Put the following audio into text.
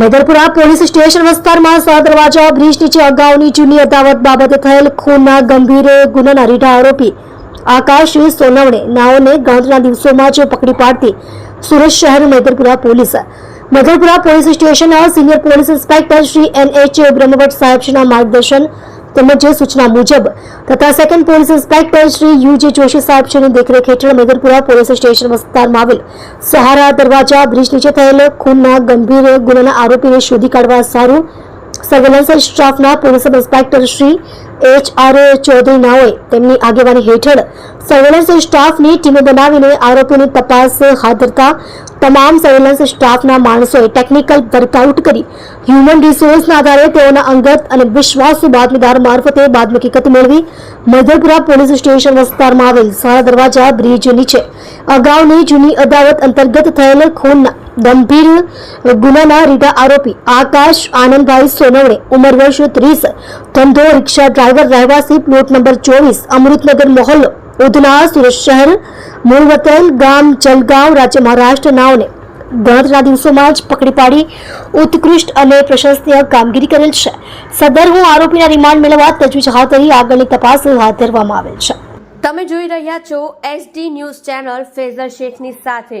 Medarpura police station વિસ્તારમાં સહ દરવાજા, બ્રિજ નીચે અગાઉની જૂની અદાવત બાબતે થયેલ ખૂનના ગંભીર ગુનાના રીઢા આરોપી આકાશ સોનવણે નાઓને ગણતરીના દિવસોમાં જ પકડી પાડતી સુરત શહેર મેદરપુરા પોલીસ. મેદરપુરા પોલીસ સ્ટેશનના senior police inspector Shri N H Brahmbhatt સાહેબશ્રીના માર્ગદર્શન તેમજ સૂચના મુજબ તથા second police inspector Shri U J Joshi સાહેબશ્રીની દેખરેખ હેઠળ મેદરપુરા પોલીસ સ્ટેશન વિસ્તારમાં આવેલ સહારા દરવાજા બ્રિજ નીચે થયેલ ખૂનના ગંભીર ગુનાના આરોપીને શોધી કાઢવા સારું સર્વેલન્સ સ્ટાફના police sub inspector Shri H R Chaudhary નાઓએ તેમની આગેવાની હેઠળ સર્વેલન્સ સ્ટાફની ટીમો બનાવીને આરોપીની તપાસ હાથ ધરતા તમામ સર્વેલન્સ સ્ટાફના માણસોએ ટેકનિકલ વર્કઆઉટ કરી હ્યુમન રિસોર્સના આધારે તેઓના અંગત અને વિશ્વાસુ બાતમીદાર મારફતે બાદ હકીકત મેળવી મધરપુરા પોલીસ સ્ટેશન વિસ્તારમાં આવેલ સારા દરવાજા બ્રિજ નીચે. અગાઉની જૂની અદાવત અંતર્ગત થયેલ ખૂનના ગંભીર ગુનાના રીઢા આરોપી આકાશ આનંદભાઈ સોનવણે ઉંમર વર્ષ ત્રીસ, ધંધો, રિક્ષા ડ્રાઈવર, રહેવાસી, પ્લોટ નંબર ચોવીસ, અમૃતનગર મોહલ્લો, ઉધના સુરત શહેર મૂળ વતન ગામ, જલગાંવ, રાજ્ય મહારાષ્ટ્ર નાઓને ગણતરીના દિવસોમાં જ પકડી પાડી ઉત્કૃષ્ટ અને પ્રશંસનીય કામગીરી કરેલ છે. સદર હું આરોપીના રિમાન્ડ મેળવવા તજવીજ હાથ ધરી આગળની તપાસ હાથ ધરવામાં આવેલ છે. તમે જોઈ રહ્યા છો S D news channel Fezar શેખની સાથે.